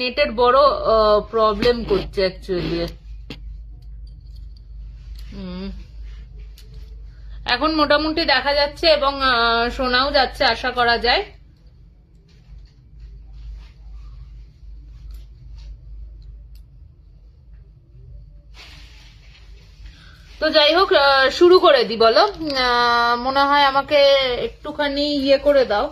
নেটের বড় প্রবলেম করছে অ্যাকচুয়ালি এখন মোটামুটি দেখা যাচ্ছে এবং শোনাও যাচ্ছে, আশা করা যায়। তো যাই হোক শুরু করে দি, বলো। মনে হয় আমাকে একটুখানি ইয়ে করে দাও।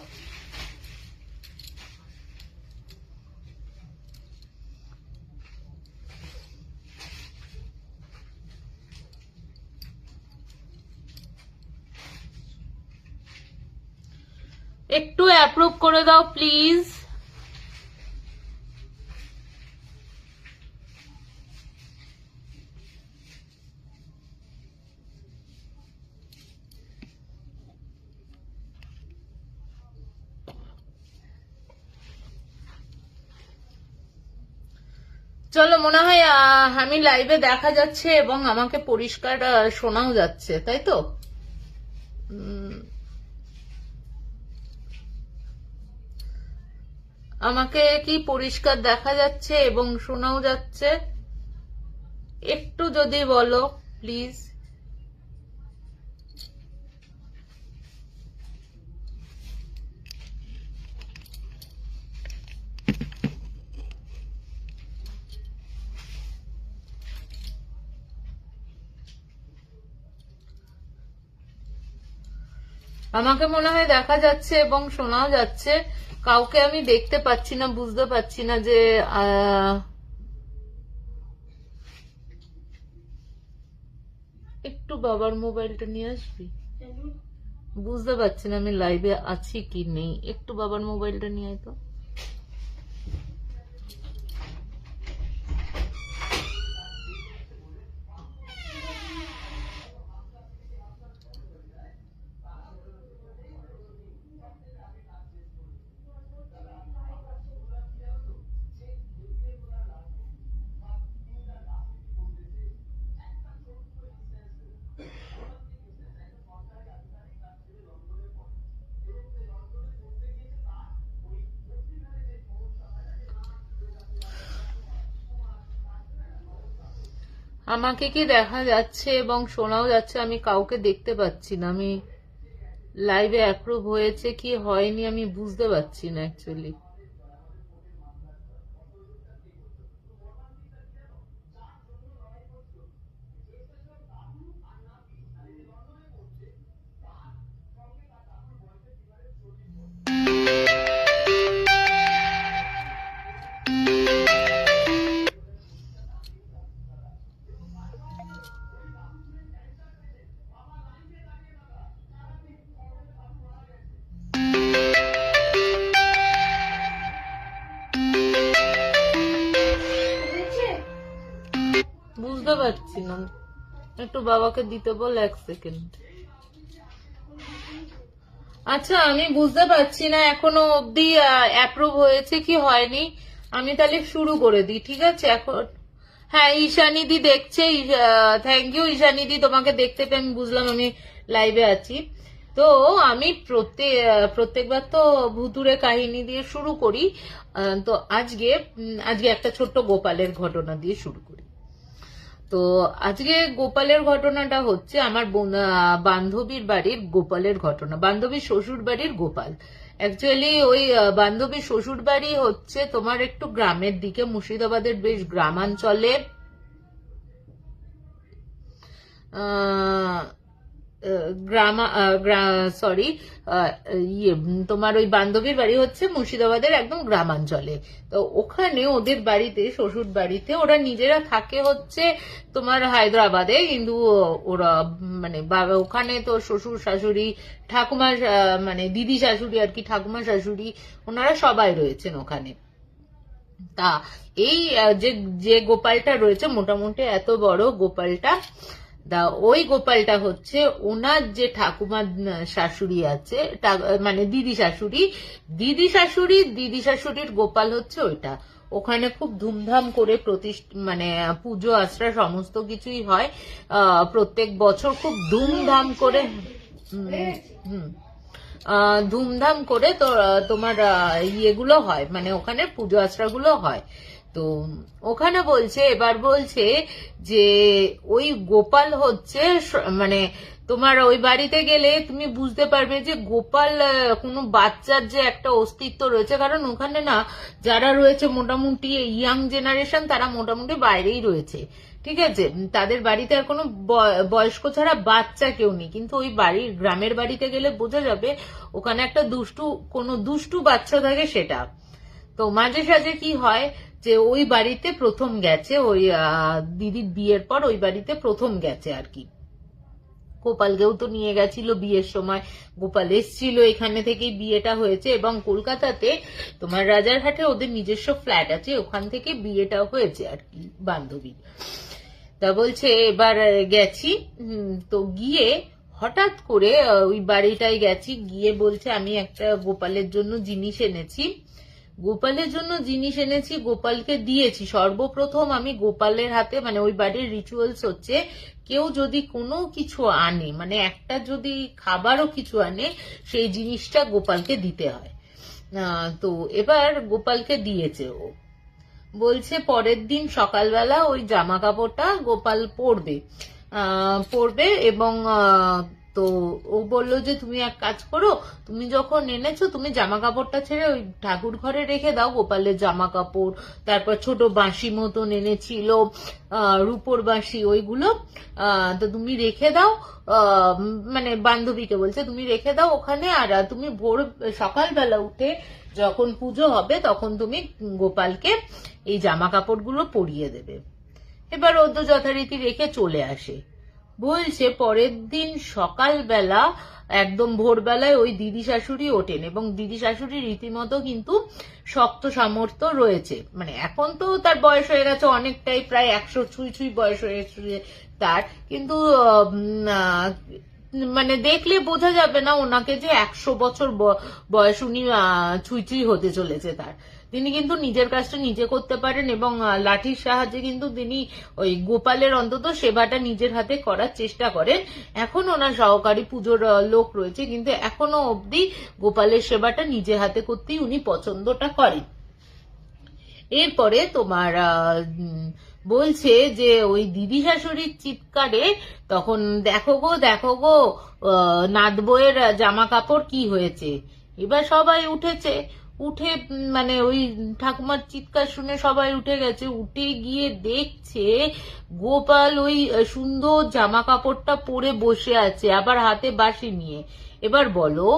একটু অ্যাপ্রুভ করে দাও প্লিজ চলো, মনে হয় আমি লাইভে দেখা যাচ্ছে এবং আমাকে পরিষ্কার শোনাও যাচ্ছে, তাই তো? আমাকে কি পরিষ্কার দেখা যাচ্ছে এবং শোনাও যাচ্ছে? একটু যদি বলো প্লিজ আমাকে মনে হয় দেখা যাচ্ছে এবং শোনাও যাচ্ছে। কাউকে আমি দেখতে পাচ্ছি না বুঝতে পাচ্ছি না যে একটু বাবার মোবাইলটা নিয়ে আসবি? বুঝতে পারছি না আমি লাইভে আছি কি নেই। একটু বাবার মোবাইলটা নিয়ে আয় তো। আমাকে কি দেখা যাচ্ছে এবং শোনাও যাচ্ছে আমি কাউকে দেখতে পাচ্ছি না। আমি লাইভে অ্যাপ্রুভ হয়েছে কি হয়নি আমি বুঝতে পারছি না অ্যাকচুয়ালি একটু বাবাকে দিতে বল এক সেকেন্ড আচ্ছা আমি বুঝতে পারছি না, এখনও অবধি অ্যাপ্রুভ হয়েছে কি হয়নি? আমি তাহলে শুরু করে দিই, ঠিক আছে? এখন হ্যাঁ ঈশানিদি দেখছে থ্যাংক ইউ ঈশানিদি তোমাকে দেখতে পেয়ে আমি বুঝলাম আমি লাইভে আছি। তো আমি প্রত্যেক প্রত্যেকবার তো ভুতুরে কাহিনী দিয়ে শুরু করি তো আজকে আজকে একটা ছোট্ট গোপালের ঘটনা দিয়ে শুরু করি। তো আজকে গোপালের ঘটনাটা হচ্ছে আমার বোন- বান্ধবীর বাড়ির গোপালের ঘটনা। বান্ধবীর শ্বশুর বাড়ির গোপাল। অ্যাকচুয়ালি ওই বান্ধবীর শ্বশুর বাড়ি হচ্ছে তোমার একটু গ্রামের দিকে মুর্শিদাবাদের বেশ গ্রামাঞ্চলে। আহ, গ্রামা সরি ইয়ে তোমার ওই বান্ধবীর বাড়ি হচ্ছে মুর্শিদাবাদের একদম গ্রামাঞ্চলে। তো ওখানে ওদের বাড়িতে, শ্বশুর বাড়িতে ওরা নিজেরা থাকে হচ্ছে তোমার হায়দ্রাবাদে। কিন্তু ওরা মানে ওখানে তো শ্বশুর, শাশুড়ি ঠাকুমা মানে দিদি শাশুড়ি আর কি, ঠাকুমা শাশুড়ি, ওনারা সবাই রয়েছেন ওখানে। তা, এই যে যে গোপালটা রয়েছে, মোটামুটি এত বড় গোপালটা দা ওই গোপালটা হচ্ছে ওনার যে ঠাকুমা শাশুড়ি আছে মানে দিদি শাশুড়ি। দিদি শাশুড়ি, দিদি শাশুড়ির গোপাল হচ্ছে ওইটা। ওখানে খুব ধুমধাম করে প্রতিষ্ঠা মানে পুজো, আশ্রা, সমস্ত কিছুই হয়। প্রত্যেক বছর খুব ধুমধাম করে, হুম ধুমধাম করে তো তোমার ইয়েগুলো হয় মানে ওখানে পুজো, আশ্রাগুলো হয়। তো ওখানে বলছে, এবার বলছে যে, ওই গোপাল হচ্ছে মানে তোমার ওই বাড়িতে গেলে তুমি বুঝতে পারবে যে গোপাল কোনো বাচ্চার যে একটা অস্তিত্ব রয়েছে। কারণ ওখানে না, যারা রয়েছে মোটামুটি ইয়াং জেনারেশন তারা মোটামুটি বাইরেই রয়েছে। ঠিক আছে? তাদের বাড়িতে আর কোনো বয়- বয়স্ক ছাড়া বাচ্চা কেউ নেই। কিন্তু ওই বাড়ির, গ্রামের বাড়িতে গেলে বোঝা যাবে ওখানে একটা দুষ্টু, কোনো দুষ্টু বাচ্চা থাকে সেটা। তো মাঝে সাঝে কি হয় যে ওই বাড়িতে প্রথম গেছে, ওই দিদির বিয়ের পর ওই বাড়িতে প্রথম গেছে আর কি। গোপালকেও তো নিয়ে গেছিল বিয়ের সময়। গোপাল এসছিল এখানে থেকেই বিয়েটা হয়েছে এবং কলকাতাতে তোমার রাজারহাটে ওদের নিজস্ব ফ্ল্যাট আছে, ওখান থেকে বিয়েটা হয়েছে আর কি বান্ধবী তা বলছে, এবার গেছি। তো গিয়ে হঠাৎ করে ওই বাড়িটায় গেছি, গিয়ে বলছে, আমি একটা গোপালের জন্য জিনিস এনেছি। গোপালের জন্য জিনিস এনেছি, গোপালকে দিয়েছি। সর্বপ্রথম আমি গোপালের হাতে মানে ওই বাড়ির রিচুয়ালস হচ্ছে, কেউ যদি কোনো কিছু আনে মানে একটা যদি খাবারও কিছু আনে, সেই জিনিসটা গোপালকে দিতে হয়। তো এবার গোপালকে দিয়েছে ও। বলছে, পরের দিন সকালবেলা ওই জামা কাপড়টা গোপাল পরবে। পরবে এবং তো ও বলল যে, তুমি এক কাজ করো, তুমি যখন এনেছো, তুমি জামা কাপড়টা ছেড়ে ওই ঠাকুর ঘরে রেখে দাও, গোপালের জামা কাপড় তারপর ছোট বাঁশি মতন এনেছিল রূপোর বাঁশি, ওইগুলো তো তুমি রেখে দাও মানে বান্ধবীকে বলছে, তুমি রেখে দাও ওখানে, আর তুমি ভোর, সকালবেলা উঠে যখন পুজো হবে, তখন তুমি গোপালকে এই জামা কাপড়গুলো পরিয়ে দেবে। এবার ও তো যথারীতি রেখে চলে আসে। বলছে পরের দিন সকালবেলা, একদম ভোরবেলায় ওই দিদি শাশুড়ি ওঠেন এবং দিদি শাশুড়ি রীতিমতো কিন্তু শক্ত সামর্থ্য রয়েছে। মানে এখন তো তার বয়স হয়ে গেছে অনেকটাই, প্রায় একশো ছুঁই ছুঁই বয়স হয়েছে তার। কিন্তু মানে দেখলে বোঝা যাবে না ওনাকে যে একশো বছর বয়স উনি ছুঁই ছুঁই হতে চলেছে তার। তিনি কিন্তু নিজের কাজটা নিজে করতে পারেন এবং লাঠির সাহায্যে কিন্তু তিনি ওই গোপালের অন্তত সেবাটা নিজের হাতে করার চেষ্টা করেন। এখন ওনার সহকারী পুজোর লোক রয়েছে, কিন্তু এখনও অবধি গোপালের সেবাটা নিজে হাতে করতেই উনি পছন্দটা করেন। এরপরে তোমার বলছে যে ওই দিদি শাশুড়ির চিৎকারে তখন, দেখো গো দেখো গো নাত বইয়ের জামা কাপড় কি হয়েছে? এবার সবাই উঠেছে। উঠে মানে ওই ঠাকুমার চিৎকার শুনে সবাই উঠে গেছে, উঠে গিয়ে দেখছে গোপাল ওই সুন্দর জামা কাপড়টা পরে বসে আছে, আবার হাতে বাঁশি নিয়ে। এবার বলো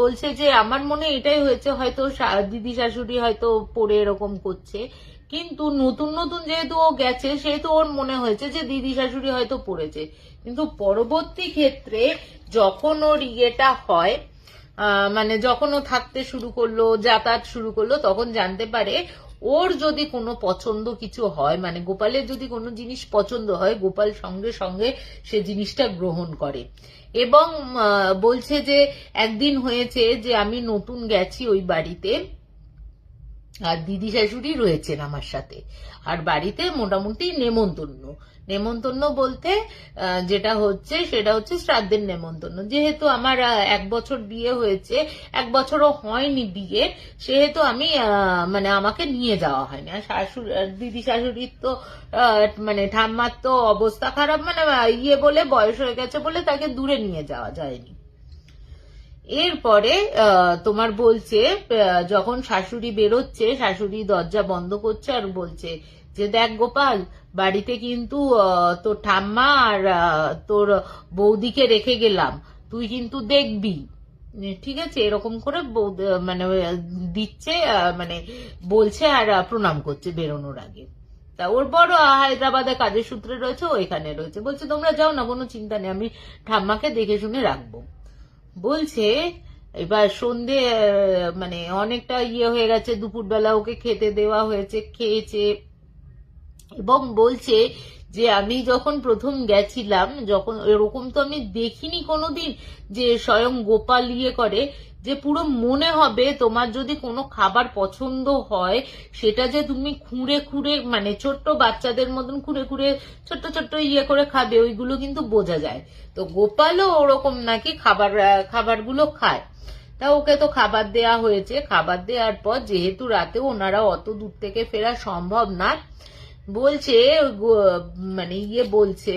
বলছে যে আমার মনে এটাই হয়েছে, হয়তো দিদি শাশুড়ি হয়তো পরে এরকম করছে। কিন্তু নতুন নতুন যেহেতু ও গেছে, সেহেতু ওর মনে হয়েছে যে দিদি শাশুড়ি হয়তো পড়েছে। কিন্তু পরবর্তী ক্ষেত্রে যখন ওর ইয়েটা হয় মানে যখন ও থাকতে শুরু করল, যাতায়াত শুরু করল, তখন জানতে পারে ওর যদি কোনো পছন্দ কিছু হয় মানে গোপালের যদি কোনো জিনিস পছন্দ হয়, গোপাল সঙ্গে সঙ্গে সে জিনিসটা গ্রহণ করে। এবং বলছে যে একদিন হয়েছে যে আমি নতুন গেছি ওই বাড়িতে, আর দিদি শাশুড়ি রয়েছেন আমার সাথে। আর বাড়িতে মোটামুটি নেমন্তন্ন। নেমন্তন্ন বলতে যেটা হচ্ছে সেটা হচ্ছে শ্রাদ্ধের নেমন্তন্ন। যেহেতু আমার এক বছর বিয়ে হয়েছে, এক বছরও হয়নি বিয়ে, সেহেতু আমি মানে আমাকে নিয়ে যাওয়া হয়নি। আর শাশুড়ি দিদি শাশুড়ির তো মানে ঠাম্মার তো অবস্থা খারাপ মানে ইয়ে বলে, বয়স হয়ে গেছে বলে তাকে দূরে নিয়ে যাওয়া যায়নি। এরপরে তোমার বলছে যখন শাশুড়ি বেরোচ্ছে, শাশুড়ি দরজা বন্ধ করছে আর বলছে যে দেখ গোপাল, বাড়িতে কিন্তু তোর ঠাম্মা আর তোর বৌদিকে রেখে গেলাম। তুই কিন্তু দেখবি। ঠিক আছে? এরকম করে মানে দিচ্ছে মানে বলছে আর প্রণাম করছে বেরোনোর আগে। তা ওর বড় হায়দ্রাবাদে কাজের সূত্রে রয়েছে, ও এখানে রয়েছে। বলছে, তোমরা যাও না, কোনো চিন্তা নেই, আমি ঠাম্মাকে দেখে শুনে রাখব। বলছে, এবার সন্ধে মানে অনেকটা ইয়ে হয়ে গেছে, দুপুরবেলা ওকে খেতে দেওয়া হয়েছে, খেয়েছে। এবং বলছে যে আমি যখন প্রথম গেছিলাম, যখন এরকম তো আমি দেখিনি কোনোদিন যে স্বয়ং গোপাল ইয়ে করে, যে পুরো মনে হবে তোমার যদি কোনো খাবার পছন্দ হয়, সেটা যে তুমি খুঁড়ে খুঁড়ে মানে ছোট্ট বাচ্চাদের মতন খুঁড়ে খুঁড়ে ছোট্ট ছোট্ট ইয়ে করে খাবে, ওইগুলো কিন্তু বোঝা যায়। তো গোপালও ওরকম নাকি খাবার খাবারগুলো খায়। তা ওকে তো খাবার দেয়া হয়েছে। খাবার দেওয়ার পর যেহেতু রাতে ওনারা অত দূর থেকে ফেরা সম্ভব না বলছে মানে ইয়ে বলছে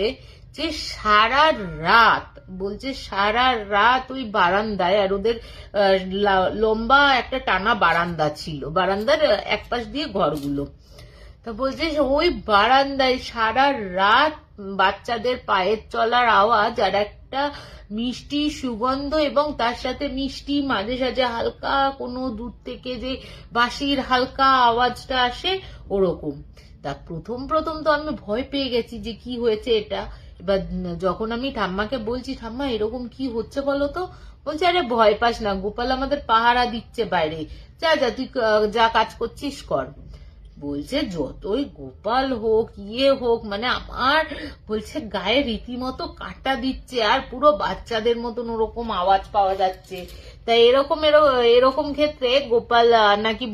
যে সারা রাত, বলছে সারা রাত ওই বারান্দায়, আর ওদের লম্বা একটা টানা বারান্দা ছিল। বারান্দার এক পাশ দিয়ে ঘরগুলো। তা বলছে ওই বারান্দায় সারা রাত বাচ্চাদের পায়ের চলার আওয়াজ আর একটা মিষ্টি সুগন্ধ এবং তার সাথে মিষ্টি মাঝে সাঝে হালকা কোনো দূর থেকে যে বাঁশির হালকা আওয়াজটা আসে ওরকম। তা প্রথম প্রথম তো আমি ভয় পেয়ে গেছি যে কি হয়েছে এটা। এবার যখন আমি ঠাম্মাকে বলছি, ঠাম্মা, এরকম কি হচ্ছে বলো তো? বলছে, আরে, ভয় পাস না, গোপাল আমাদের পাহারা দিচ্ছে বাইরে। যা যা, তুই যা কাজ করছিস কর। বলছে যতই গোপাল হোক ইয়ে হোক মানে আমার বলছে গায়ে রীতিমতো কাটা দিচ্ছে আর পুরো বাচ্চাদের মতন ওরকম আওয়াজ পাওয়া যাচ্ছে। তাই এরকম এরো- এরকম ক্ষেত্রে গোপাল নাকি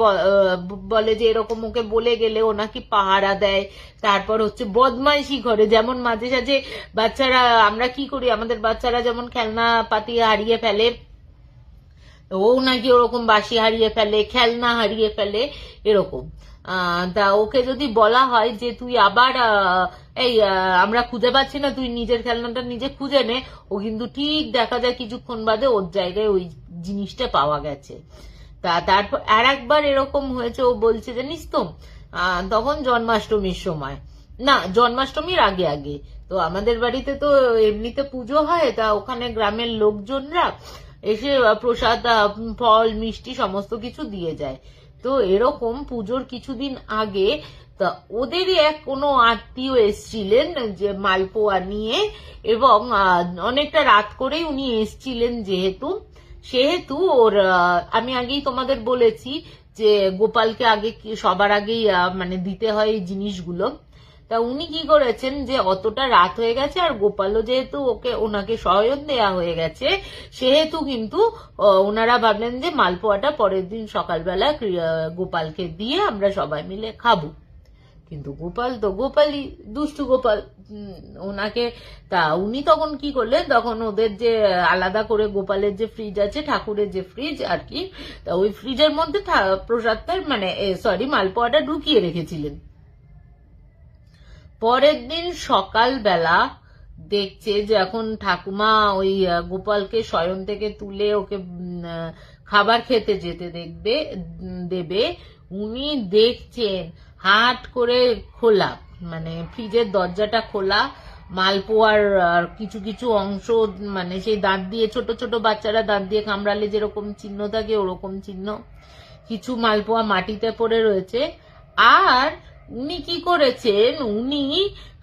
বলে যে এরকম ওকে বলে গেলে ও নাকি পাহারা দেয়। তারপর হচ্ছে বদমাইশি করে, যেমন মাঝে সাঝে বাচ্চারা, আমরা কি করি, আমাদের বাচ্চারা যেমন খেলনা পাতি হারিয়ে ফেলে, ও নাকি ওরকম বাসি হারিয়ে ফেলে, খেলনা হারিয়ে ফেলে, এরকম। তা ওকে যদি বলা হয় যে তুই আবার এই আমরা খুঁজে পাচ্ছি না, তুই নিজের খেলনাটা নিজে খুঁজে নে, ও কিন্তু ঠিক দেখা যায় কিছুক্ষণ বাদে ওর জায়গায় ওই জিনিসটা পাওয়া গেছে। তা তারপর আর একবার এরকম হয়েছে, ও বলছে, জানিস তো তখন জন্মাষ্টমীর সময়। না, জন্মাষ্টমীর আগে আগে। তো আমাদের বাড়িতে তো এমনিতে পুজো হয়, তা ওখানে গ্রামের লোকজনরা এসে প্রসাদ ফল, মিষ্টি, সমস্ত কিছু দিয়ে যায়। তো এরকম পুজোর কিছুদিন আগে তা ওদেরই এক কোনো আত্মীয় এসছিলেন যে মালপোয়া নিয়ে এবং অনেকটা রাত করেই উনি এসছিলেন যেহেতু। সেহেতু ওর আমি আগেই তোমাদের বলেছি যে গোপালকে আগে সবার আগেই মানে দিতে হয় এই জিনিসগুলো। তা উনি কি করেছেন যে অতটা রাত হয়ে গেছে আর গোপালও যেহেতু ওকে, ওনাকে শয়ন দেয়া হয়ে গেছে, সেহেতু কিন্তু ওনারা ভাবলেন যে মালপোয়াটা পরের দিন সকালবেলা গোপালকে দিয়ে আমরা সবাই মিলে খাব। কিন্তু গোপাল তো গোপালই, দুষ্টু গোপাল ওনাকে, তা উনি তখন কি করলেন, তখন ওদের যে আলাদা করে গোপালের যে ফ্রিজ আছে, ঠাকুরের যে ফ্রিজ আর কি, তা ওই ফ্রিজের মধ্যে প্রসাদটা মানে সরি মালপোয়াটা ঢুকিয়ে রেখেছিলেন। পরের দিন সকালবেলা দেখছে যে এখন ঠাকুমা ওই গোপালকে শয়ন থেকে তুলে ওকে খাবার খেতে যেতে দেখবে দেবে। উনি দেখছেন, হাট করে খোলা মানে ফ্রিজের দরজাটা খোলা, মালপোয়ার কিছু কিছু অংশ মানে সেই দাঁত দিয়ে, ছোট ছোট বাচ্চারা দাঁত দিয়ে কামড়ালে যেরকম চিহ্ন থাকে ওরকম চিহ্ন। কিছু মালপোয়া মাটিতে পড়ে রয়েছে। আর উনি কি করেছেন? উনি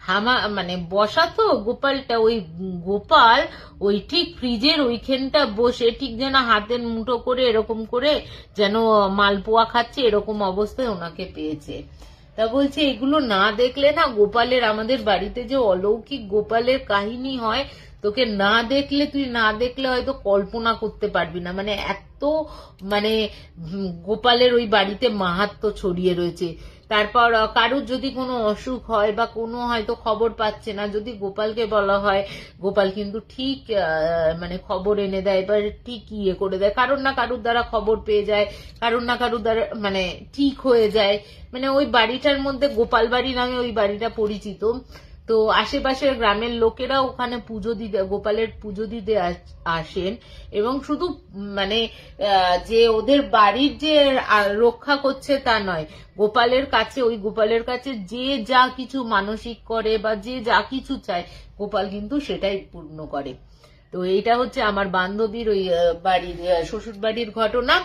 হামা মানে বসা তো গোপালটা, ওই গোপাল ওই ঠিক ফ্রিজের ওইখানটা বসে ঠিক যেন হাতের মুঠো করে এরকম করে যেন মালপোয়া খাচ্ছে এরকম অবস্থায় ওনাকে পেয়েছে। তা বলছে, এগুলো না দেখলে না গোপালের, আমাদের বাড়িতে যে অলৌকিক গোপালের কাহিনী হয়, তোকে না দেখলে, তুই না দেখলে হয়তো কল্পনা করতে পারবি না। মানে এত মানে গোপালের ওই বাড়িতে মাহাত্ম ছড়িয়ে রয়েছে। তারপর কারুর যদি কোনো অসুখ হয় বা কোনো হয়তো খবর পাচ্ছে না, যদি গোপালকে বলা হয়, গোপাল কিন্তু ঠিক মানে খবর এনে দেয় বা ঠিক ইয়ে করে দেয়। কারোর না কারুর দ্বারা খবর পেয়ে যায়, কারোর না কারুর দ্বারা মানে ঠিক হয়ে যায়। মানে ওই বাড়িটার মধ্যে গোপাল বাড়ি নামে ওই বাড়িটা পরিচিত। তো আশেপাশের গ্রামের লোকেরা ওখানে পুজো দিতে, গোপালের পুজো দিতে আস- আসেন এবং শুধু মানে যে ওদের বাড়ির যে রক্ষা করছে তা নয়, গোপালের কাছে, ওই গোপালের কাছে যে যা কিছু মানসিক করে বা যে যা কিছু চায়, গোপাল কিন্তু সেটাই পূর্ণ করে। তো এইটা হচ্ছে আমার বান্ধবীর ওই বাড়ির শ্বশুর বাড়ির ঘটনা।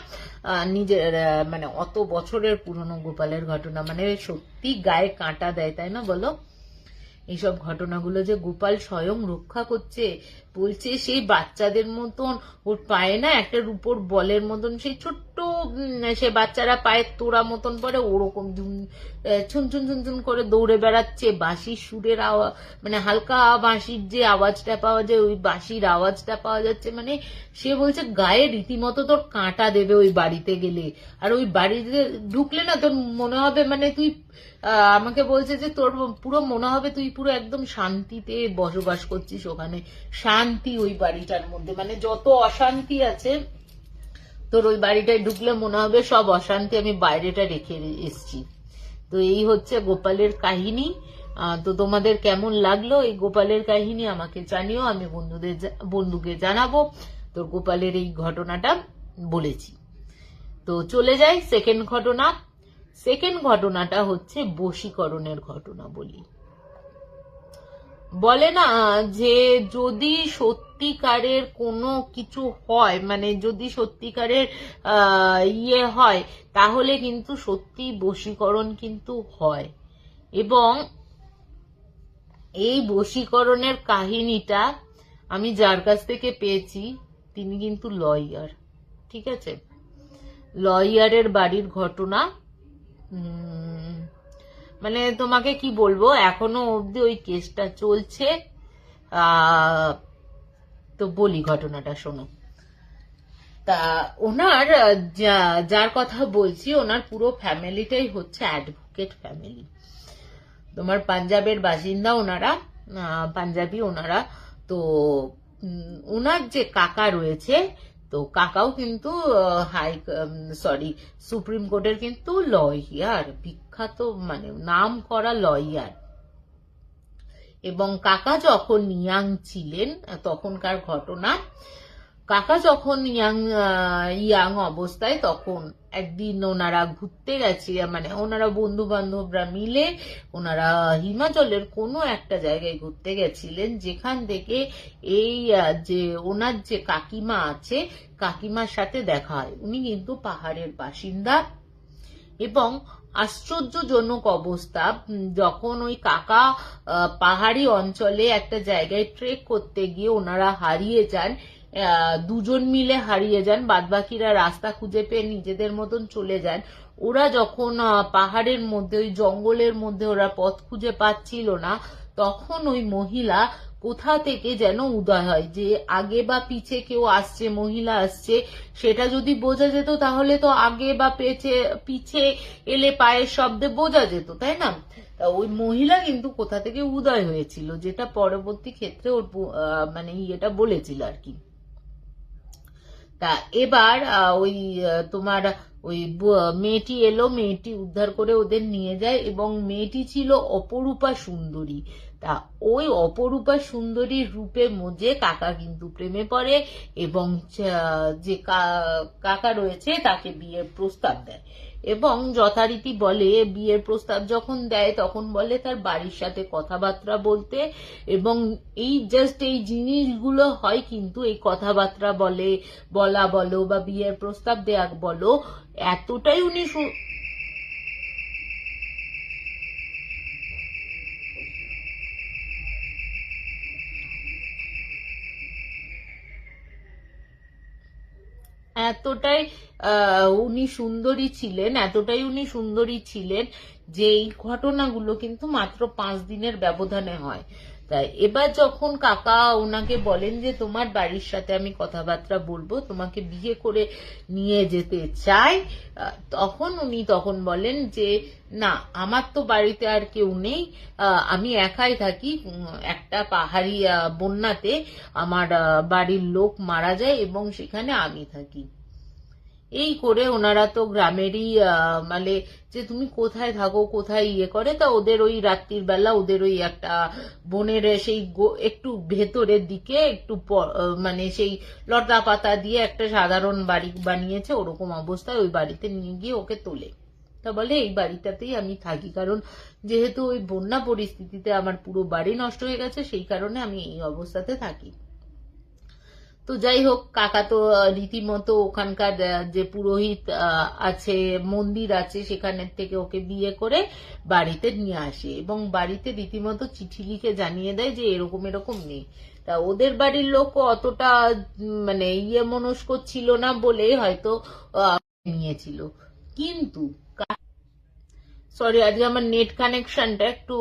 নিজের মানে অত বছরের পুরনো গোপালের ঘটনা। মানে সত্যি গায়ে কাঁটা দেয়, তাই না বলো? এইসব ঘটনাগুলো যে গোপাল স্বয়ং রক্ষা করছে বলছে, সেই বাচ্চাদের মতন ওর পায়ে না একটা রূপোর বলের মতন, সেই ছোট্ট সে বাচ্চারা পায়ে তোড়া মতন পরে ওরকম ছুন ছুন ছুন ছুন করে দৌড়ে বেড়াচ্ছে। বাঁশির সুরের আওয়াজ মানে হালকা বাঁশির যে আওয়াজটা পাওয়া যায়, ওই বাঁশির আওয়াজটা পাওয়া যাচ্ছে। মানে সে বলছে, গায়ে রীতিমতো তোর কাঁটা দেবে ওই বাড়িতে গেলে। আর ওই বাড়িতে ঢুকলে না তোর মনে হবে মানে তুই আমাকে বলছে যে তোর পুরো মনে হবে, তুই পুরো একদম শান্তিতে বসবাস করছিস ওখানে। শান্তি ওই বাড়িটার মধ্যে। মানে যত অশান্তি আছে, তোর ওই বাড়িটায় ঢুকলে মনে হবে সব অশান্তি আমি বাইরেটা রেখে এসছি। তো এই হচ্ছে গোপালের কাহিনী। তো তোমাদের কেমন লাগল এই গোপালের কাহিনী আমাকে জানিও, আমি বন্ধুদের বন্ধুকে জানাব। তোর গোপালের এই ঘটনাটা বলেছি। তো চলে যাই সেকেন্ড ঘটনা। সেকেন্ড ঘটনাটা হচ্ছে বশীকরণের ঘটনা বলি। বলে না যে যদি সত্যিকারের কোনো কিছু হয় মানে যদি সত্যিকারের ইয়ে হয়, তাহলে কিন্তু সত্যি বশীকরণ কিন্তু হয়। এবং এই বশীকরণের কাহিনীটা আমি যার কাছ থেকে পেয়েছি, তিনি কিন্তু লয়ার, ঠিক আছে? লয়ারের বাড়ির ঘটনা মানে তোমাকে কি বলব, এখনও অবধি ওই কেসটা চলছে। তো বলি ঘটনাটা, শোনো। তা ওনার যার কথা বলছি, ওনার পুরো ফ্যামিলিটাই হচ্ছে অ্যাডভোকেট ফ্যামিলি। তোমার পাঞ্জাবের বাসিন্দা ওনারা পাঞ্জাবি ওনারা। তো ওনার যে কাকা রয়েছে তো কাকাও কিন্তু হাই সরি সুপ্রিম কোর্টের কিন্তু লয়ার বিখ্যাত মানে নাম করা লয়ার এবং কাকা যখন নিয়াং ছিলেন, তখনকার ঘটনা কাকা যখন ইয়াং ইয়াং অবস্থায় তখন একদিন ওনারা ঘুরতে গেছে মানে ওনারা বন্ধু বান্ধবরা মিলে ওনারা হিমাচলের কোনো একটা জায়গায় ঘুরতে গেছিলেন, যেখান থেকে এই যে ওনার যে কাকিমা আছে, কাকিমার সাথে দেখা হয়। উনি কিন্তু পাহাড়ের বাসিন্দা এবং আশ্চর্যজনক অবস্থা যখন ওই কাকা পাহাড়ি অঞ্চলে একটা জায়গায় ট্রেক করতে গিয়ে ওনারা হারিয়ে যান দুজন মিলে হারিয়ে যান, বাদবাকিরা রাস্তা খুঁজে পেয়ে নিজেদের মতন চলে যান। ওরা যখন পাহাড়ের মধ্যে, ওই জঙ্গলের মধ্যে ওরা পথ খুঁজে পাচ্ছিল না, তখন ওই মহিলা কোথা থেকে যেন উদয় হয়? যে আগে বা পিছে কেউ আসছে, মহিলা আসছে, সেটা যদি বোঝা যেত, তাহলে তো আগে বা পেছে, পিছে এলে পায়ের শব্দে বোঝা যেত, তাই না? ওই মহিলা কিন্তু কোথা থেকে উদয় হয়েছিল, যেটা পরবর্তী ক্ষেত্রে ওর মানে ইয়েটা বলেছিল আর কি। তা এবার ওই তোমার ওই মেয়েটি এলো, মেয়েটি উদ্ধার করে ওদের নিয়ে যায় এবং মেয়েটি ছিল অপরূপা সুন্দরী। তা ওই অপরূপা সুন্দরীর রূপে মজে কাকা কিন্তু প্রেমে পড়ে এবং যে কাকা রয়েছে তাকে বিয়ের প্রস্তাব দেয়। এবং যথারীতি বলে, বিয়ের প্রস্তাব যখন দেয় তখন বলে তার বাড়ির সাথে কথাবার্তা বলতে। এবং এই জাস্ট এই জিনিসগুলো হয় কিন্তু এই কথাবার্তা বলে, বলা বলো বা বিয়ের প্রস্তাব দেয়া বলো, এতটাই উনি এতটাই উনি সুন্দরী ছিলেন, এতটাই উনি সুন্দরী ছিলেন যে এই ঘটনাগুলো কিন্তু মাত্র পাঁচ দিনের ব্যবধানে হয়। তাই এবার যখন কাকা ওনাকে বলেন যে তোমার বাড়ির সাথে আমি কথাবার্তা বলব, তোমাকে বিয়ে করে নিয়ে যেতে চাই তখন উনি তখন বলেন যে, না, আমার তো বাড়িতে আর কেউ নেই আমি একাই থাকি একটা পাহাড়ি বন্যাতে আমার বাড়ির লোক মারা যায় এবং সেখানে আমি থাকি। এই করে ওনারা তো গ্রামেরই মানে যে তুমি কোথায় থাকো, কোথায় ইয়ে করে, তা ওদের ওই রাত্রির বেলা ওদের ওই একটা বনের সেই একটু ভেতরের দিকে একটু মানে সেই লতা পাতা দিয়ে একটা সাধারণ বাড়ি বানিয়েছে, ওরকম অবস্থায় ওই বাড়িতে নিয়ে গিয়ে ওকে তোলে। তা বলে এই বাড়িটাতেই আমি থাকি, কারণ যেহেতু ওই বন্যা পরিস্থিতিতে আমার পুরো বাড়ি নষ্ট হয়ে গেছে, সেই কারণে আমি এই অবস্থাতে থাকি। তো যাই হোক, কাকা তো রীতিমতো ওখানকার যে পুরোহিত আছে, মন্দির আছে, সেখানের থেকে ওকে বিয়ে করে বাড়িতে নিয়ে আসে এবং বাড়িতে রীতিমতো চিঠি লিখে জানিয়ে দেয় যে এরকম এরকম নেই। তা ওদের বাড়ির লোক অতটা মানে ইয়ে মনস্ক ছিল না বলে হয়তো নিয়েছিল। কিন্তু সরি আজকে আমার নেট কানেকশনটা একটু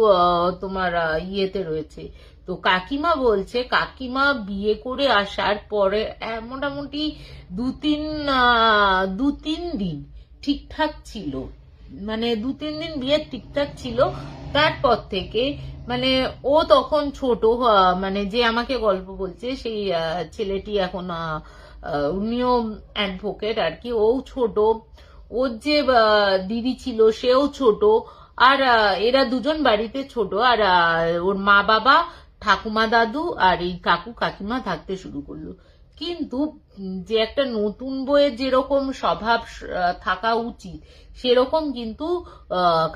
তোমার ইয়েতে রয়েছে। তো কাকিমা বলছে, কাকিমা বিয়ে করে আসার পরে মোটামুটি দু তিন দু তিন দিন ঠিকঠাক ছিল। মানে দু তিন দিন বিয়ে ঠিকঠাক ছিল। তারপর থেকে মানে ও তখন ছোট মানে যে আমাকে গল্প বলছে, সেই ছেলেটি এখন উনিও অ্যাডভোকেট আর কি। ও ছোট, ওর যে দিদি ছিল সেও ছোট। আর এরা দুজন বাড়িতে ছোট। আর ওর মা বাবা ঠাকুমা দাদু আর এই কাকু কাকিমা থাকতে শুরু করল। কিন্তু যে একটা নতুন বইয়ের যেরকম স্বভাব থাকা উচিত, সেরকম কিন্তু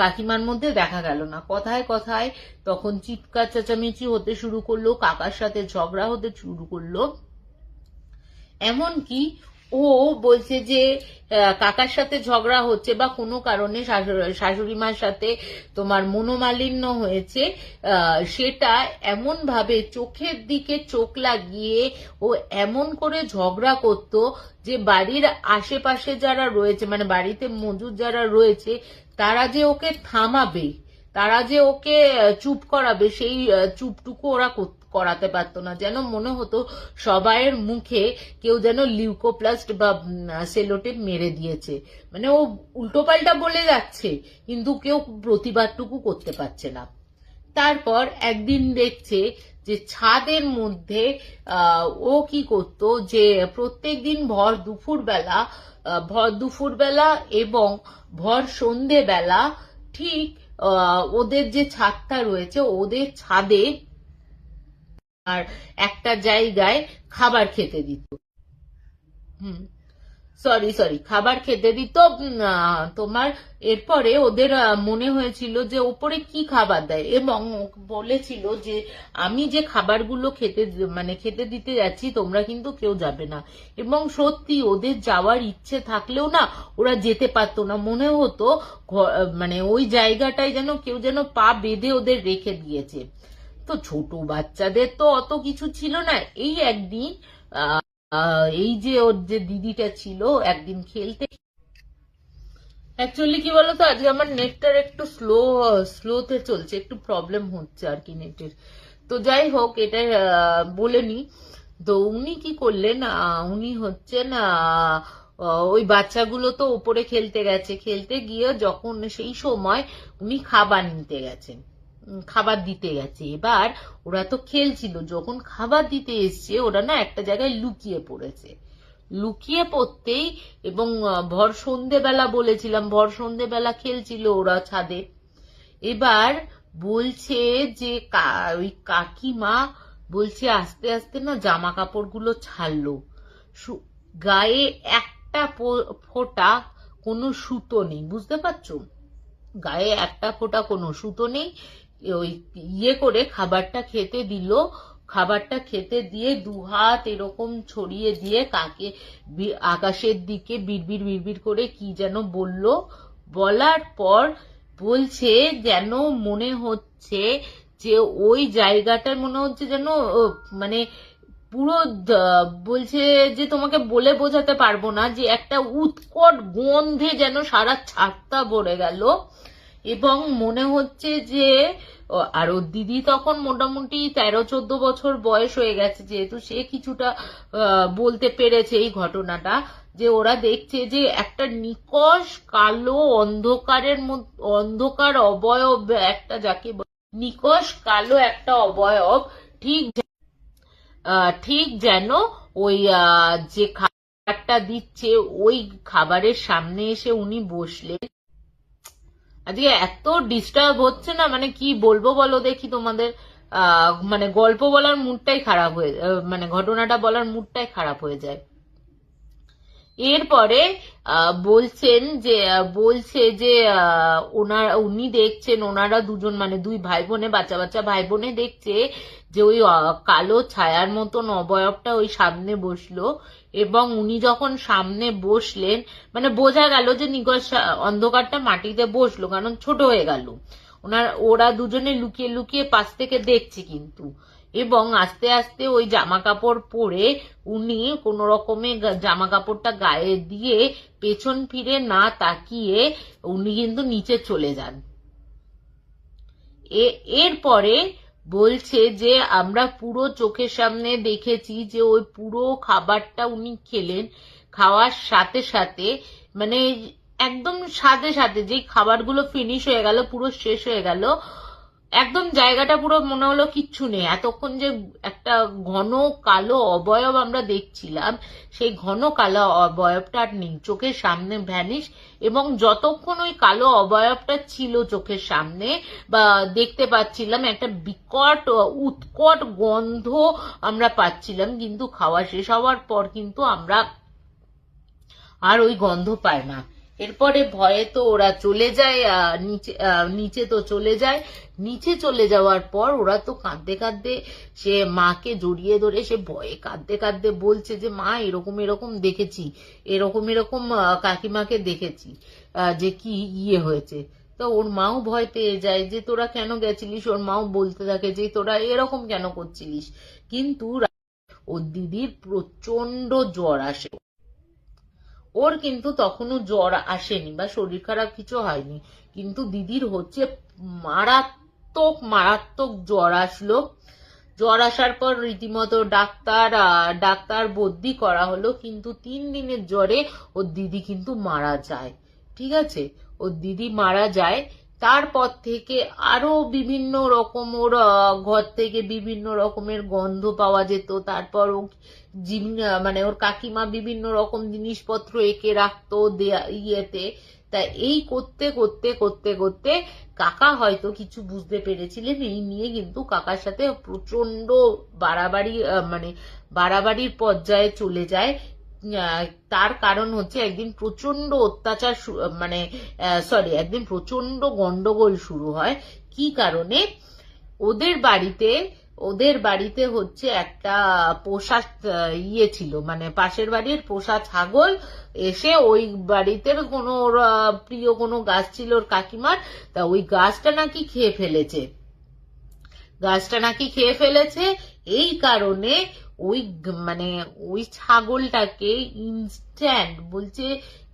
কাকিমার মধ্যে দেখা গেল না। কথায় কথায় তখন চিৎকার চেঁচামেচি হতে শুরু করল, কাকার সাথে ঝগড়া হতে শুরু করল। এমনকি ও বলছে যে কাকার সাথে ঝগড়া হচ্ছে বা কোনো কারণে শাশু- শাশুড়ি মার সাথে তোমার মনোমালিন্য হয়েছে সেটা এমন ভাবে চোখের দিকে চোখ লাগিয়ে ও এমন করে ঝগড়া করত যে বাড়ির আশেপাশে যারা রয়েছে মানে বাড়িতে মজুদ যারা রয়েছে, তারা যে ওকে থামাবে, তারা যে ওকে চুপ করাবে, সেই চুপটুকু ওরা কর- করাতে পারতো না। যেন মনে হতো সবাইয়ের মুখে কেউ যেন লিউকোপ্লাস্ট বা সেলোটেপ মেরে দিয়েছে। মানে ও উল্টোপাল্টা বলে যাচ্ছে, কিন্তু কেউ প্রতিবাদটুকু করতে পারছে না। তারপর একদিন দেখছে যে ছাদের মধ্যে ও কি করতো যে প্রত্যেক দিন ভর দুপুর বেলা ভর দুপুর বেলা এবং ভর সন্ধে বেলা ঠিক ওদের যে ছাদটা রয়েছে, ওদের ছাদে আর একটা জায়গায় খাবার খেতে দিত। হুম। সরি সরি খাবার খেতে দিত তোমার এরপরে ওদের মনে হয়েছিল যে ওপরে কি খাবার দেয় এবং বলেছিল যে আমি যে খাবারগুলো খেতে মানে খেতে দিতে যাচ্ছি, তোমরা কিন্তু কেউ যাবে না। এবং সত্যি ওদের যাওয়ার ইচ্ছে থাকলেও না, ওরা যেতে পারতো না। মনে হতো মানে ওই জায়গাটায় যেন কেউ যেন পা বেঁধে ওদের রেখে দিয়েছে। তো ছোট বাচ্চাদের তো অত কিছু ছিল না। এই একদিন এই যে ওর যে দিদিটা ছিল, একদিন খেলতে অ্যাকচুয়ালি কি বলতো, আজকে আমার নেটটার একটু স্লো স্লোতে চলছে, একটু প্রবলেম হচ্ছে আর কি নেটের তো যাই হোক, এটা বলে নি। তো উনি কি করলেন উনি হচ্ছেন ওই বাচ্চাগুলো তো ওপরে খেলতে গেছে। খেলতে গিয়ে যখন সেই সময় উনি খাবার নিতে গেছেন। খাবার দিতে গেছে। এবার ওরা তো খেলছিল, যখন খাবার দিতে এসছে, ওরা না একটা জায়গায় লুকিয়ে পড়েছে। লুকিয়ে পড়তেই এবং ভর সন্ধেবেলা বলেছিলাম, ভর সন্ধেবেলা খেলছিল ওরা ছাদে। এবার বলছে যে ওই কাকিমা বলছে, আস্তে আস্তে না জামা কাপড়গুলো ছাড়লো গায়ে একটা ফোঁটা কোনো সুতো নেই, বুঝতে পারছ? গায়ে একটা ফোঁটা কোনো সুতো নেই ওই ইয়ে করে খাবারটা খেতে দিল। খাবারটা খেতে দিয়ে দু হাত এরকম ছড়িয়ে দিয়ে কাকে আকাশের দিকে বিড়বিড় বিড়বিড় করে কি যেন বলল। বলার পর বলছে যেন মনে হচ্ছে যে ওই জায়গাটার মনে হচ্ছে যেন মানে পুরো বলছে যে তোমাকে বলে বোঝাতে পারব না যে একটা উৎকট গন্ধে যেন সারা ছাদটা ভরে গেল। এবং মনে হচ্ছে যে আর ওর দিদি তখন মোটামুটি তেরো, চোদ্দ বছর বয়স হয়ে গেছে যেহেতু সে কিছুটা বলতে পেরেছে এই ঘটনাটা, যে ওরা দেখছে যে একটা নিকশ কালো অন্ধকারের অন্ধকার অবয়ব একটা যাকে নিকশ কালো একটা অবয়ব ঠিক ঠিক যেন ওই যে খাবারটা দিচ্ছে ওই খাবারের সামনে এসে উনি বসলেন। আজকে এত ডিস্টার্ব হচ্ছে না মানে কি বলব বলো দেখি তোমাদের মানে গল্প বলার মুডটাই খারাপ হয়ে মানে ঘটনাটা বলার মুডটাই খারাপ হয়ে যায়। এরপরে বলছেন যে বলছে যে ওনারা, উনি দেখছেন ওনারা দুজন মানে দুই ভাই বোনে বাচ্চা বাচ্চা ভাই বোনে দেখছে যে ওই কালো ছায়ার মতন অবয়বটা ওই সামনে বসল। এবং উনি যখন সামনে বসলেন মানে বোঝা গেল যে নিকশ অন্ধকারটা মাটিতে বসল, কারণ ছোট হয়ে গেল। ওনার, ওরা দুজনে লুকিয়ে লুকিয়ে পাশ থেকে দেখছে কিন্তু। এবং আস্তে আস্তে ওই জামা কাপড় পরে উনি কোন রকমে জামা কাপড়টা গায়ে দিয়ে পেছন ফিরে না তাকিয়ে উনি কিন্তু নিচে চলে যান। এরপরে বলছে যে, আমরা পুরো চোখের সামনে দেখেছি যে, ওই পুরো খাবারটা উনি খেলেন খাওয়ার সাথে সাথে মানে একদম সাথে সাথে যে খাবারগুলো ফিনিশ হয়ে গেল, পুরো শেষ হয়ে গেল একদম জায়গাটা পুরো মনে হলো কিচ্ছু নেই। এতক্ষণ যে একটা ঘন কালো অবয়ব আমরা দেখছিলাম, সেই ঘন কালো অবয়বটা আর নেই। চোখের সামনে ভ্যানিশ এবং যতক্ষণ ওই কালো অবয়বটা ছিল চোখের সামনে বা দেখতে পাচ্ছিলাম, একটা বিকট, উৎকট গন্ধ আমরা পাচ্ছিলাম, কিন্তু খাওয়া শেষ হওয়ার পর কিন্তু আমরা আর ওই গন্ধ পায় না। এরপরে ভয়ে তো ওরা চলে যায় নিচে নিচে তো চলে যায়। নিচে চলে যাওয়ার পর ওরা তো কাঁদতে কাঁদতে সে মাকে জড়িয়ে ধরে সে ভয়ে কাঁদতে কাঁদতে বলছে যে, মা, এরকম এরকম দেখেছি। এরকম এরকম কাকিমাকে দেখেছি যে কি ইয়ে হয়েছে। তো ওর মাও ভয় পেয়ে যায় যে, তোরা কেন গেছিলিস? ওর মাও বলতে থাকে যে, তোরা এরকম কেন করছিলিস? কিন্তু ওর দিদির প্রচণ্ড জ্বর আসে। ওর কিন্তু তখনও জ্বর আসেনি বা শরীর খারাপ কিছু হয়নি। কিন্তু দিদির হচ্ছে মারাত্মক মারাত্মক জ্বর আসলো। জ্বর আসার পর রীতিমতো ডাক্তার ডাক্তার বদ্যি করা হলো। কিন্তু তিন দিনের জ্বরে ওর দিদি কিন্তু মারা যায়। ঠিক আছে? ওর দিদি মারা যায়। তারপর থেকে আরও বিভিন্ন রকম ওর ঘর থেকে বিভিন্ন রকমের গন্ধ পাওয়া যেত। তারপর ও মানে ওর কাকিমা বিভিন্ন রকম জিনিসপত্র এঁকে রাখতো দেয়া, ইয়েতে। তা এই করতে করতে করতে করতে কাকা হয়তো কিছু বুঝতে পেরেছিলেন। এই নিয়ে কিন্তু কাকার সাথে প্রচণ্ড বাড়াবাড়ি মানে বাড়াবাড়ির পর্যায়ে চলে যায়। তার কারণ হচ্ছে একদিন প্রচণ্ড অত্যাচার মানে সরি একদিন প্রচণ্ড গন্ডগোল শুরু হয়। কি কারণে? ওদের বাড়িতে ওদের বাড়িতে হচ্ছে একটা পোষা ইয়ে ছিল। মানে পাশের বাড়ির পোষা ছাগল এসে ওই বাড়িতে কোনো প্রিয় কোনো গাছ ছিল ওর কাকিমার, তা ওই গাছটা নাকি খেয়ে ফেলেছে। গাছটা নাকি খেয়ে ফেলেছে। এই কারণে ওই মানে ওই ছাগলটাকে ইনস্ট্যান্ট বলছে,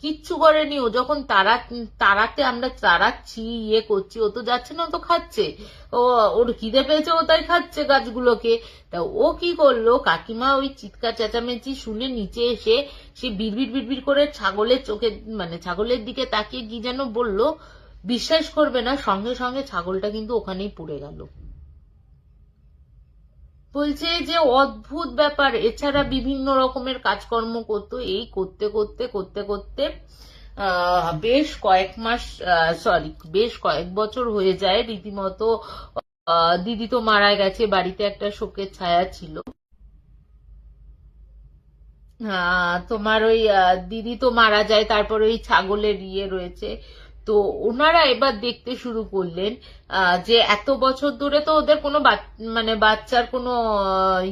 কিচ্ছু করেনি। ও যখন তারা, তারাতে আমরা তাড়াচ্ছি ইয়ে করছি, ও তো যাচ্ছে না, ও তো খাচ্ছে। ও, ওর খিদে পেয়েছে, ও তাই খাচ্ছে গাছগুলোকে। তা ও কি করল? কাকিমা ওই চিৎকার চেঁচামেচি শুনে নিচে এসে সে বিড়বিড় বিড়বিড় করে ছাগলের চোখে মানে ছাগলের দিকে তাকিয়ে কি যেন বলল, বিশ্বাস করবে না, সঙ্গে সঙ্গে ছাগলটা কিন্তু ওখানেই পড়ে গেল। বলছে যে অদ্ভুত ব্যাপার, এছাড়া বিভিন্ন রকমের কাজকর্ম করতো। এই করতে করতে করতে করতে বেশ কয়েক মাস সরি বেশ কয়েক বছর হয়ে যায়। রীতিমতো দিদি তো মারা গেছে, বাড়িতে একটা শোকের ছায়া ছিল। তোমার ওই দিদি তো মারা যায়, তারপর ওই ছাগলের ইয়ে রয়েছে। তো ওনারা এবার দেখতে শুরু করলেন যে এত বছর ধরে তো ওদের কোনো মানে বাচ্চার কোনো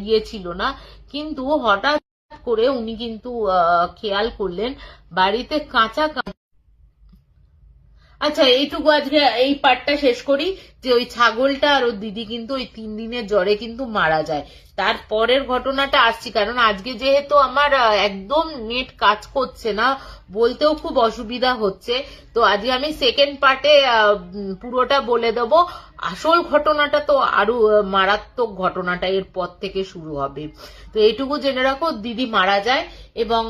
ইয়ে ছিল না। কিন্তু হঠাৎ করে উনি কিন্তু খেয়াল করলেন বাড়িতে কাঁচা আচ্ছা এইটুকু আজকে এই পার্টটা শেষ করি, যে ওই ছাগলটা আর ওর দিদি কিন্তু ওই তিন দিনের জ্বরে কিন্তু মারা যায়। তারপরের ঘটনাটা আসছি, কারণ আজকে যেহেতু আমার একদম নেট কাজ করছে না, বলতেও খুব অসুবিধা হচ্ছে। তো আজকে আমি সেকেন্ড পার্টে পুরোটা বলে দেব। আসল ঘটনাটা তো আরও মারাত্মক ঘটনাটা এর পর থেকে শুরু হবে। তো এইটুকু জেনে রাখো, দিদি মারা যায় এবং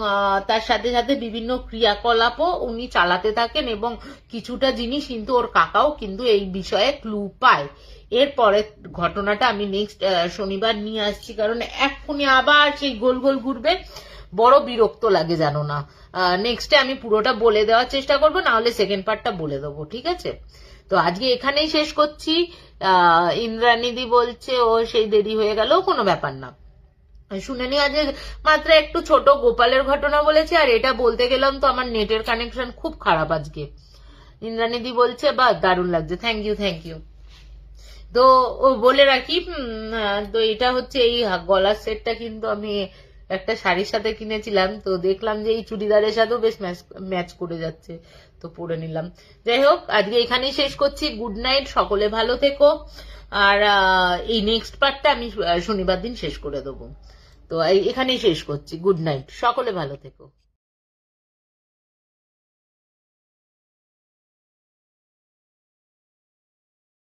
তার সাথে সাথে বিভিন্ন ক্রিয়াকলাপও উনি চালাতে থাকেন এবং কিছুটা জিনিস কিন্তু ওর কাকাও কিন্তু এই বিষয়ে ক্লু পায়। এরপরে ঘটনাটা আমি নেক্সট শনিবার নিয়ে আসছি কারণ এক্ষুনি আবার সেই গোল গোল ঘুরবে। বড় বিরক্ত লাগে জানো না। নেক্সটে আমি পুরোটা বলে দেওয়ার চেষ্টা করব না হলে সেকেন্ড পার্টটা বলে দেবো ঠিক আছে? তো আজকে এখানেই শেষ করছি। আহ, ইন্দ্রানিদি বলছে ও সেই দেরি হয়ে গেল কোনো ব্যাপার না। শুনে নি আজ মাত্র একটু ছোট গোপালের ঘটনা বলেছে আর এটা বলতে গেলাম তো আমার নেটের কানেকশন খুব খারাপ আজকে। ইন্দ্রানিদি বলছে বা দারুণ লাগছে থ্যাংক ইউ থ্যাংক ইউ তো ও বলে রাখি তো এটা হচ্ছে এই গলার সেটটা কিন্তু আমি একটা শাড়ির সাথে কিনেছিলাম, তো দেখলাম যে এই চুড়িদারের সাথেও বেশ ম্যাচ করে যাচ্ছে, তো পরে নিলাম। যাই হোক, আজকে এখানেই শেষ করছি, গুড নাইট, সকলে ভালো থেকো, আর এই নেক্সট পার্টটা আমি শনিবার দিন শেষ করে দেবো। তো এখানেই শেষ করছি, গুড নাইট, সকলে ভালো থেকো।